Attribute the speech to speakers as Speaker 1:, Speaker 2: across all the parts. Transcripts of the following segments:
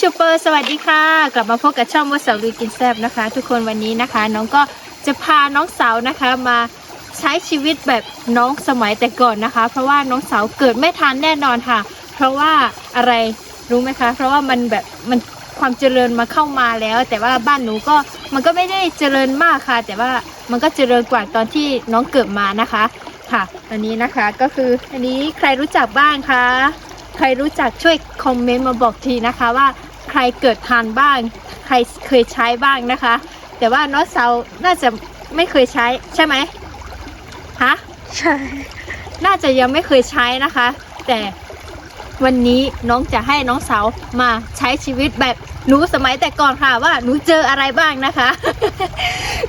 Speaker 1: ชูเปอร์สวัสดีค่ะ กลับมาพบกับช่องว่าสาวลุยกินแซบนะคะ ทุกคนวันนี้นะคะ น้องก็จะพาน้องสาวนะคะมาใช้ชีวิตแบบน้องสมัยแต่ก่อนนะคะ เพราะว่าน้องสาวเกิดไม่ทันแน่นอนค่ะ เพราะว่าอะไรรู้ไหมคะ เพราะว่ามันแบบมันความเจริญมาเข้ามาแล้ว แต่ว่าบ้านหนูก็มันก็ไม่ได้เจริญมากค่ะ แต่ว่ามันก็เจริญกว่าตอนที่น้องเกิดมานะคะค่ะ อันนี้นะคะก็คืออันนี้ใครรู้จักบ้างคะใครรู้จักช่วยคอมเมนต์มาบอกทีนะคะว่า ใครเกิดทานบ้าง ใครเคยใช้บ้างนะคะ แต่ว่าน้องสาวน่าจะไม่เคยใช้ใช่ไหมฮะ
Speaker 2: ใช่
Speaker 1: น่าจะยังไม่เคยใช้นะคะ แต่วันนี้น้องจะให้น้องสาวมาใช้ชีวิตแบบหนูสมัยแต่ก่อนค่ะว่าหนูเจออะไรบ้างนะคะ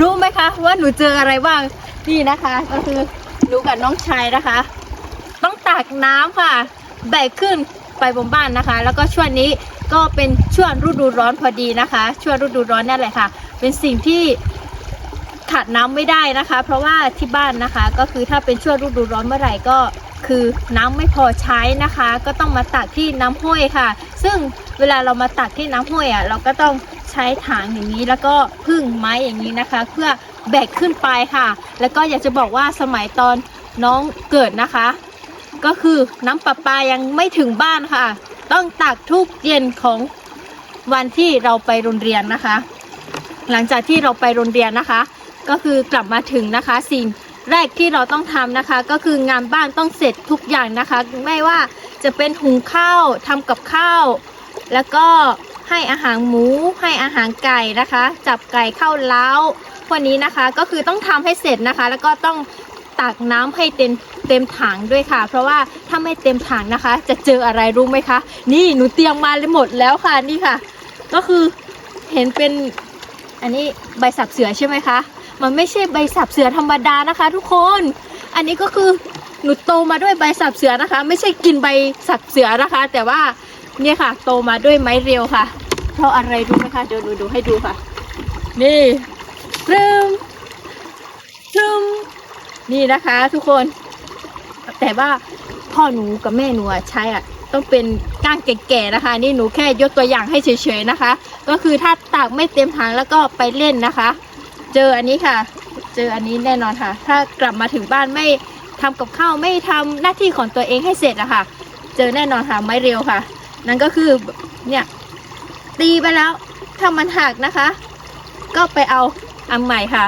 Speaker 1: รู้ไหมคะ ว่าหนูเจออะไรบ้างนี่นะคะ ก็คือหนูกับน้องชายนะคะ ต้องตักน้ำค่ะแบกขึ้นไปบนบ้านนะคะ แล้วก็ช่วงนี้ ก็เป็นช่วงฤดูร้อนพอดีนะคะ ช่วงฤดูร้อนนั่นแหละค่ะ เป็นสิ่งที่ขาดน้ำไม่ได้นะคะ เพราะว่าที่บ้านนะคะก็คือถ้าเป็นช่วงฤดูร้อนเมื่อไหร่ก็คือน้ำไม่พอใช้นะคะ ก็ต้องมาตักที่น้ำห้วยค่ะ ซึ่งเวลาเรามาตักที่น้ำห้วยอะเราก็ต้องใช้ถังอย่างนี้แล้วก็พึ่งไม้อย่างนี้นะคะ เพื่อแบกขึ้นไปค่ะ แล้วก็อยากจะบอกว่าสมัยตอนน้องเกิดนะคะ ก็คือน้ำประปายังไม่ถึงบ้านค่ะ ต้องตักทุกเย็นของวันที่เราไปโรงเรียนนะคะ หลังจากที่เราไปโรงเรียนนะคะ ก็คือกลับมาถึงนะคะ สิ่งแรกที่เราต้องทำนะคะ ก็คืองานบ้านต้องเสร็จทุกอย่างนะคะ ไม่ว่าจะเป็นหุงข้าวทำกับข้าว แล้วก็ให้อาหารหมู ให้อาหารไก่นะคะ จับไก่เข้าเล้าพวกนี้นะคะ ก็คือต้องทำให้เสร็จนะคะ แล้วก็ต้อง ตักน้ำให้เต็มเต็มถังด้วยค่ะ เพราะว่าถ้าไม่เต็มถังนะคะ จะเจออะไรรู้ไหมคะ นี่หนูเตรียมมาเลยหมดแล้วค่ะนี่ค่ะ ก็คือเห็นเป็นอันนี้ใบสับเสือใช่ไหมคะ มันไม่ใช่ใบสับเสือธรรมดานะคะ ทุกคน อันนี้ก็คือหนูโตมาด้วยใบสับเสือนะคะ ไม่ใช่กินใบสับเสือนะคะ แต่ว่าเนี่ยค่ะ โตมาด้วยไม้เรียวค่ะ เพราะอะไรรู้ไหมคะเดี๋ยวดูดูให้ดูค่ะ นี่เริ่มเริ่ม นี่นะคะ ทุกคน แต่ว่าพ่อหนูกับแม่หนูใช้อะต้องเป็นก้างแก่ๆนะคะ นี่หนูแค่ยกตัวอย่างให้เฉยๆนะคะ ก็คือถ้าตากไม่เต็มถังแล้วก็ไปเล่นนะคะ เจออันนี้ค่ะ เจออันนี้แน่นอนค่ะ ถ้ากลับมาถึงบ้านไม่ทำกับข้าวไม่ทำหน้าที่ของตัวเองให้เสร็จอะค่ะ เจอแน่นอนค่ะไม้เร็วค่ะ นั่นก็คือเนี่ยตีไปแล้วถ้ามันหักนะคะ ก็ไปเอาอันใหม่ค่ะ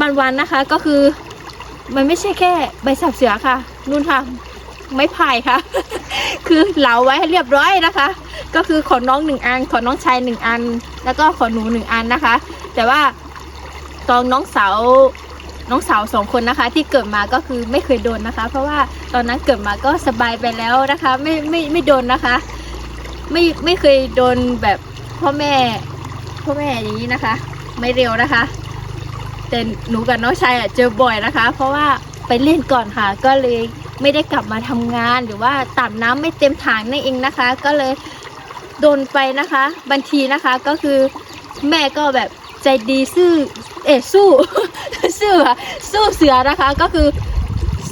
Speaker 1: บางวันนะคะก็คือมันไม่ใช่แค่ใบสับเสือค่ะนู่นค่ะไม้ไผ่ค่ะ คือเหลาไว้ให้เรียบร้อยนะคะ ก็คือขอน้องหนึ่งอัน ขอน้องชายหนึ่งอัน แล้วก็ขอหนูหนึ่งอันนะคะ แต่ว่าตอนน้องสาวน้องสาวสองคนนะคะ ที่เกิดมาก็คือไม่เคยโดนนะคะ เพราะว่าตอนนั้นเกิดมาก็สบายไปแล้วนะคะ ไม่ไม่ไม่โดนนะคะ ไม่ไม่เคยโดนแบบพ่อแม่พ่อแม่อย่างนี้นะคะ ไม่เร็วนะคะ แต่หนูกับน้องชายอะเจอบ่อยนะคะ เพราะว่าไปเล่นก่อนค่ะ ก็เลยไม่ได้กลับมาทำงานหรือว่าตัดน้ำไม่เต็มถังนั่นเองนะคะ ก็เลยโดนไปนะคะบัญชีนะคะก็คือแม่ก็แบบใจดีซื่อเอะสู้ สู้อะสู้เสือนะคะ ก็คือ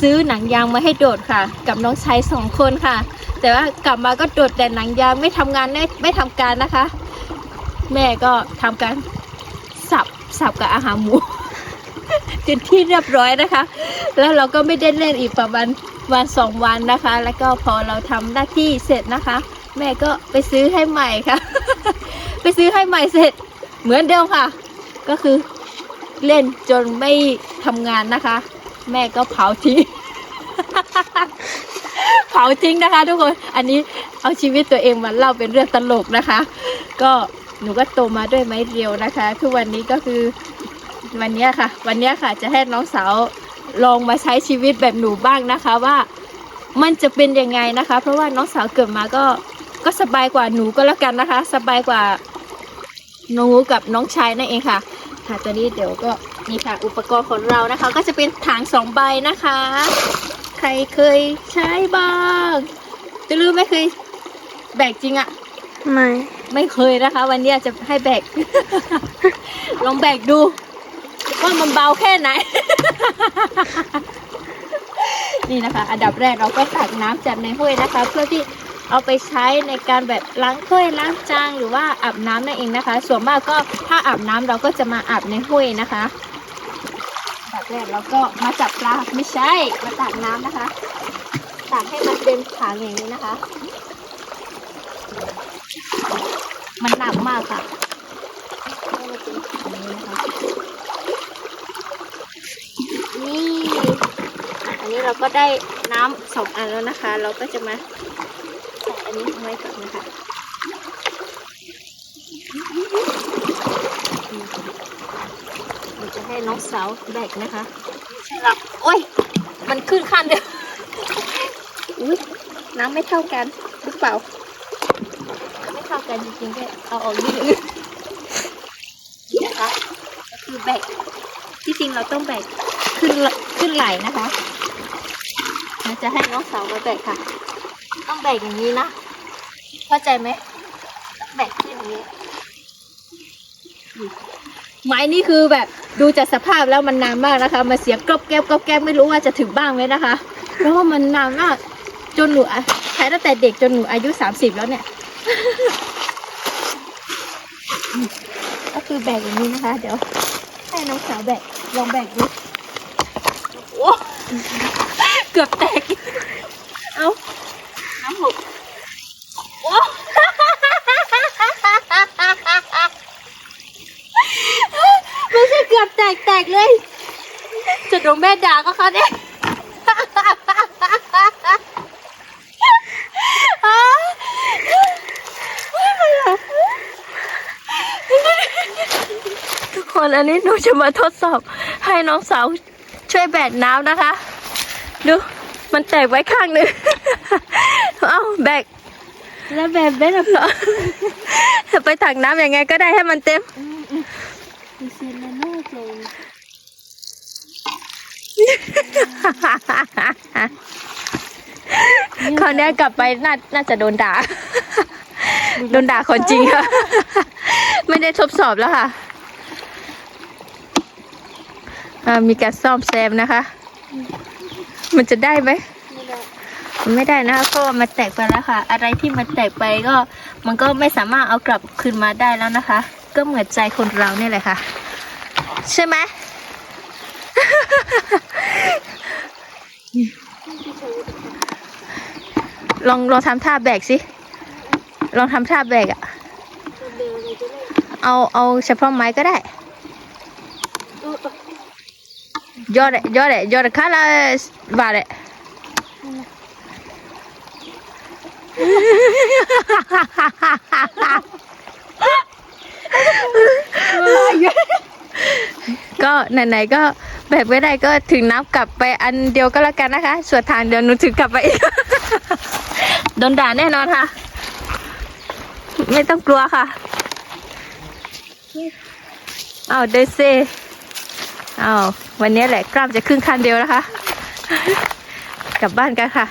Speaker 1: ซื้อหนังยางมาให้โดดค่ะ กับน้องชายสองคนค่ะ แต่ว่ากลับมาก็โดดแต่หนังยางไม่ทำงานไม่ไม่ทำการนะคะ แม่ก็ทำการสับสับกับอาหารหมู เป็นที่เรียบร้อยนะคะ แล้วเราก็ไม่ได้เล่นอีกประมาณวันสองวันนะคะ แล้วก็พอเราทำหน้าที่เสร็จนะคะ แม่ก็ไปซื้อให้ใหม่ค่ะ ไปซื้อให้ใหม่เสร็จ เหมือนเดิมค่ะ ก็คือเล่นจนไม่ทำงานนะคะ แม่ก็เผาทิ้งเผาทิ้งนะคะ ทุกคนอันนี้เอาชีวิตตัวเองมาเล่าเป็นเรื่องตลกนะคะ ก็หนูก็โตมาด้วยไม้เรียวนะคะ ทุกวันนี้ก็คือ วันเนี้ยค่ะ วันเนี้ยค่ะจะให้น้องสาวลองมาใช้ชีวิตแบบหนูบ้างนะคะว่ามันจะเป็นยังไงนะคะ เพราะว่าน้องสาวเกิดมาก็ก็สบายกว่าหนูก็แล้วกันนะคะ สบายกว่าหนูกับน้องชายนั่นเองค่ะ ค่ะตอนนี้เดี๋ยวก็นี่ค่ะอุปกรณ์ของเรานะคะ ก็จะเป็นถังสองใบนะคะ ใครเคยใช้บ้างจะรู้ไม่เคยแบกจริงอะ
Speaker 2: ไม่
Speaker 1: ไม่เคยนะคะ วันนี้จะให้แบก ลองแบกดู ว่ามเบาแค่ไหน นี่นะคะ อันดับแรกเราก็ตักน้ำจากในห้วยนะคะ เพื่อที่เอาไปใช้ในการแบบล้างถ้วยล้างจานหรือว่าอาบน้ำนั่นเองนะคะ ส่วนมากก็ถ้าอาบน้ำเราก็จะมาอาบในห้วยนะคะแบบแรกเราก็มาจับปลาไม่ใช่มาตักน้ำนะคะตักให้มันเป็นถังอย่างนี้นะคะ มันหนักมากค่ะให้มันเป็นถังนี้นะคะนี่ อันนี้ เราก็ได้น้ำสองอันแล้วนะคะ เราก็จะมาใส่อันนี้ไว้ก่อนนะคะเราจะให้น้องสาวแบกนะคะใช่ละโอ้ย มันขึ้นขั้นเดียวอุ้ยน้ำไม่เท่ากันหรือเปล่า ไม่เท่ากันจริงๆก็เอาออกนิดนึงนี่นะคะก็คือแบกที่จริงเราต้องแบกขึ้นขึ้นไหลนะคะ เราจะให้น้องสาวมาแบกค่ะ ต้องแบกอย่างนี้นะ เข้าใจไหมต้องแบกขึ้นอย่างนี้ไม้นี่คือแบบดูจากสภาพแล้วมันนานมากนะคะ มาเสียงกรอบแก้บกรอบแก้บไม่รู้ว่าจะถึงบ้างไหมนะคะเพราะว่ามันนานมากจนหนูอะใช้ตั้งแต่เด็กจนหนูอายุสามสิบแล้วเนี่ย ก็คือแบกอย่างนี้นะคะ เดี๋ยวให้น้องสาวแบกลองแบกดูโอ้ เกือบแตก เอาน้ำหกโอ้ไม่ใช่เกือบแตกแตกเลย จะโดนแม่ด่าก็ค่ะเนี่ยทุกคนอันนี้หนูจะมาทดสอบให้น้องสาวช่วยแบกน้ำนะคะ ดู มันแตกไว้ข้างหนึ่ง เอ้าแบก
Speaker 2: แล้วแบบได้หรอ
Speaker 1: ไปถังน้ำยังไงก็ได้ให้มันเต็ม
Speaker 2: มีเซนแน่ใจ
Speaker 1: คราวเนี้ยกลับไปน่าน่าจะโดนด่า โดนด่าคนจริงค่ะ ไม่ได้ทดสอบแล้วค่ะอ่ามีการซ่อมแซมนะคะ มันจะได้ไหม
Speaker 2: ไม่ได้
Speaker 1: นไม่ได้นะคะเพราะว่ามันแตกไปแล้วค่ะ อะไรที่มันแตกไปก็มันก็ไม่สามารถเอากลับคืนมาได้แล้วนะคะ ก็เหมือนใจคนเราเนี่ยแหละค่ะ ใช่ไหมลองลองทำท่าแบกสิ ลองทำท่าแบกอะ
Speaker 2: เอา
Speaker 1: เอาเฉพาะไม้ก็ได้
Speaker 2: เออเออย
Speaker 1: อดเลยยอดเลยยอดข้าละบาเลยก็ไหนๆก็แบบไม่ได้ก็ถึงน้ำกลับไปอันเดียวก็แล้วกันนะคะ ส่วนทางเดียวหนูถึงกลับไปอีก โดนด่าแน่นอนค่ะ ไม่ต้องกลัวค่ะเอาเดซ อาววันนี้แหละกล้ามจะครึ่งคันเดียวนะคะ กลับบ้านกันค่ะ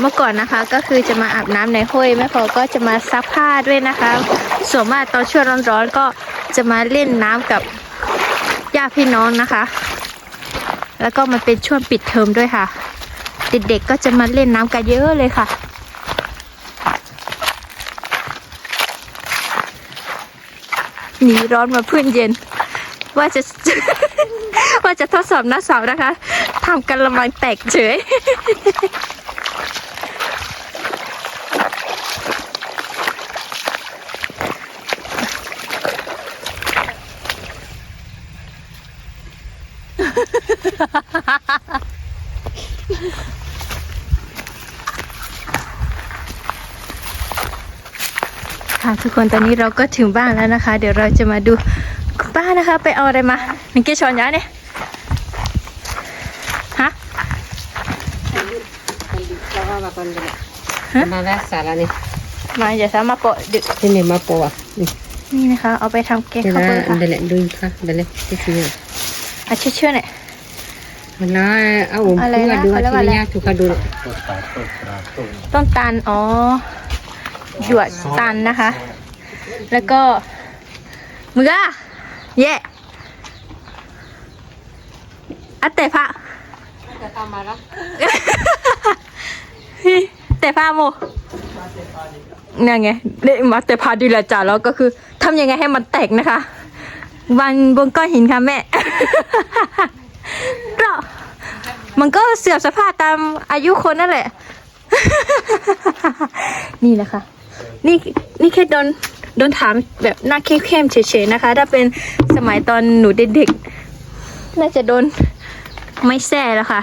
Speaker 1: เมื่อก่อนนะคะก็คือจะมาอาบน้ำในห้วยแม่พอก็จะมาซักผ้าด้วยนะคะ ส่วนมากตอนช่วงร้อนๆก็จะมาเล่นน้ำกับญาติพี่น้องนะคะ แล้วก็มันเป็นช่วงปิดเทอมด้วยค่ะ เด็กๆก็จะมาเล่นน้ำกันเยอะเลยค่ะ หนีร้อนมาพื้นเย็น ว่าจะ ว่าจะทดสอบหน้าสาวนะคะทำกันละมังแตกเฉย ค่ะ ทุกคนตอนนี้เราก็ถึงบ้านแล้วนะคะ เดี๋ยวเราจะมาดูคุณป้านะคะ ไปเอาอะไรมาหนึ่งเกชอนยาเนี่ยฮะ
Speaker 2: แล้วก็มาคนเดียว
Speaker 1: ฮะ
Speaker 2: มาแล้วสาระนี่
Speaker 1: มาอย่าสามารถโปะดึก
Speaker 2: ที่นี่มาโปะนี่
Speaker 1: นี่นะคะ เอาไปทำแกง
Speaker 2: ที่
Speaker 1: ข้าว
Speaker 2: นั่
Speaker 1: เปลือกค่ะ
Speaker 2: นเดลดูค่ะเดลที่ที่นี่
Speaker 1: อะเชื่อเชื่อหน่อย
Speaker 2: มันน่าเอาผม
Speaker 1: อะไร
Speaker 2: เพื่อ
Speaker 1: นะ
Speaker 2: ดู
Speaker 1: เขาเรียกว่า
Speaker 2: ที่
Speaker 1: อะไร
Speaker 2: นี่ถูกค่ะดู
Speaker 1: ต้นตาลอ๋อ หยวดตันนะคะ แล้วก็มือเย่อัตเตะพะ
Speaker 2: กแต่ทำมาแล้ว
Speaker 1: แต่พาโมนั่นไงเละมาแต่พาดีแหละจ้ะแล้วก็คือทำยังไงให้มันแตกนะคะวางบนก้อนหินค่ะแม่ก็มันก็เสื่อมสภาพตามอายุคนนั่นแหละ นี่นะคะ นี่นี่แค่โดนโดนถามแบบหน้าเข้มเฉยๆนะคะ ถ้าเป็นสมัยตอนหนูเด็กๆน่าจะโดนไม่แซ่แล้วค่ะ